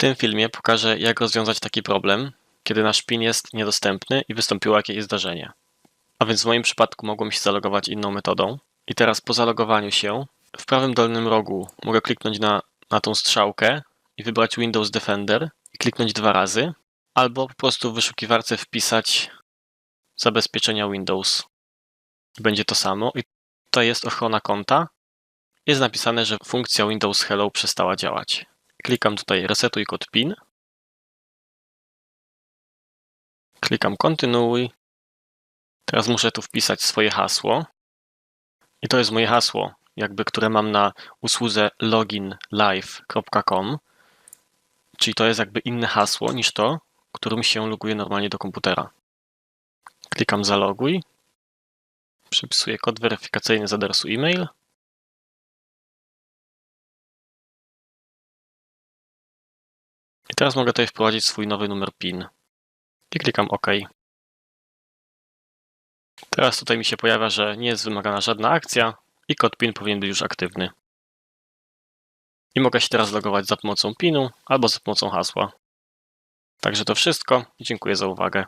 tym filmie pokażę, jak rozwiązać taki problem, kiedy nasz PIN jest niedostępny i wystąpiło jakieś zdarzenie. A więc w moim przypadku mogłem się zalogować inną metodą. I teraz po zalogowaniu się, w prawym dolnym rogu mogę kliknąć na, na tą strzałkę i wybrać Windows Defender i kliknąć dwa razy, albo po prostu w wyszukiwarce wpisać zabezpieczenia Windows. Będzie to samo i tutaj jest ochrona konta. Jest napisane, że funkcja Windows Hello przestała działać. Klikam tutaj resetuj kod PIN. Klikam kontynuuj. Teraz muszę tu wpisać swoje hasło. I to jest moje hasło, jakby które mam na usłudze loginlive.com. Czyli to jest jakby inne hasło niż to, którym się loguję normalnie do komputera. Klikam zaloguj. Przypisuję kod weryfikacyjny z adresu e-mail. Teraz mogę tutaj wprowadzić swój nowy numer PIN. I klikam OK. Teraz tutaj mi się pojawia, że nie jest wymagana żadna akcja i kod PIN powinien być już aktywny. I mogę się teraz logować za pomocą PIN-u albo za pomocą hasła. Także to wszystko. Dziękuję za uwagę.